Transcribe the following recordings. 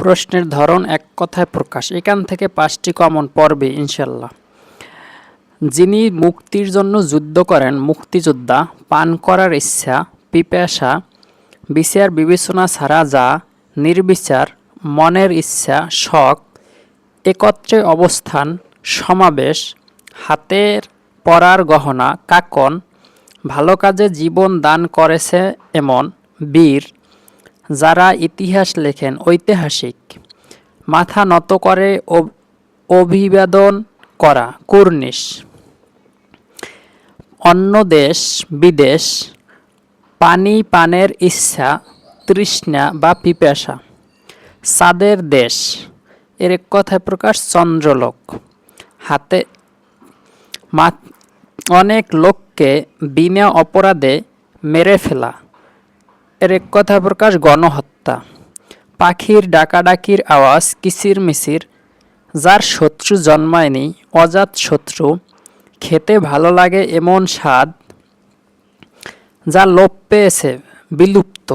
প্রশ্নের ধরন এক কথায় প্রকাশ। এখান থেকে পাঁচটি কমন পড়বে ইনশাল্লাহ যিনি মুক্তির জন্য যুদ্ধ করেন, মুক্তিযোদ্ধা, পান করার ইচ্ছা, পিপাসা, বিচার, বিবেচনা ছাড়া যা, নির্বিচার, মনের ইচ্ছা, শখ, একত্রে অবস্থান, সমাবেশ, হাতের পরার গহনা, কাকন, ভালো কাজে জীবন দান করেছে এমন বীর যারা ইতিহাস লেখেন, ঐতিহাসিক। মাথা নত করে অভিবাদন করা, কুর্নিশ। অন্য দেশ, বিদেশ, পানি পানের ইচ্ছা, তৃষ্ণা বা পিপাসা। সাদের দেশ, এর এক কথায় প্রকাশ চন্দ্রলোক। হাতে অনেক লোককে বিনা অপরাধে মেরে ফেলা। এর এক কথা প্রকাশ গণহত্যা। পাখির ডাকাডাকির আওয়াজ, কিচির মিচির, যার শত্রু জন্মায়নি, অজাত শত্রু, খেতে ভালো লাগে এমন স্বাদ, যা লোপ পেয়েছে, বিলুপ্ত।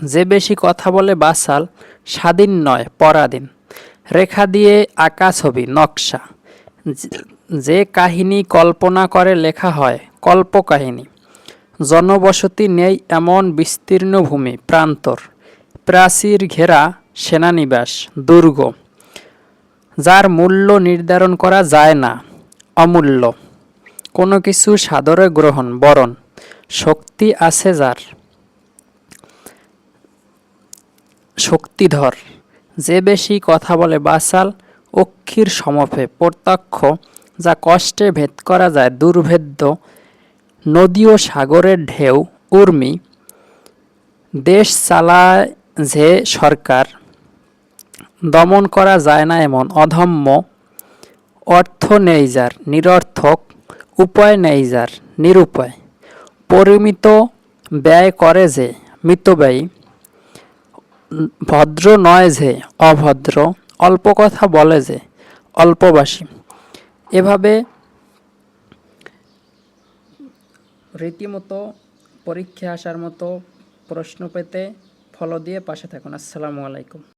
যে বেশি কথা বলে বাসাল স্বাধীন নয়, পরাধীন। রেখা দিয়ে আঁকা ছবি, নকশা। যে কাহিনী কল্পনা করে লেখা হয়, কল্পকাহিনী। জনবসতি নেই এমন বিস্তীর্ণ ভূমি, প্রান্তর। প্রাচীর ঘেরা সেনানিবাস, দুর্গ। যার মূল্য নির্ধারণ করা যায় না, অমূল্য। কোনো কিছু সাদরে গ্রহণ, বরণ, শক্তি আছে যার। শক্তিধর। যে বেশি কথা বলে বাসাল অক্ষীর সমফে প্রত্যক্ষ যা কষ্টে ভেদ করা যায়, দুর্ভেদ্য নদী ও সাগরের ঢেউ, উর্মি, দেশ চালায় যে সরকার। দমন করা যায় না এমন অধম্য অর্থ নেই যার, নিরর্থক, উপায় নেই যার, নিরুপায়। পরিমিত ব্যয় করে যে মিতব্যয়ী ভদ্র নয় যে, অভদ্র, অল্প কথা বলে যে, অল্পবাসী। এভাবে রীতিমতো পরীক্ষা আসার মতো প্রশ্ন পেতে ফলো দিয়ে পাশে থাকুন। আসসালামু আলাইকুম।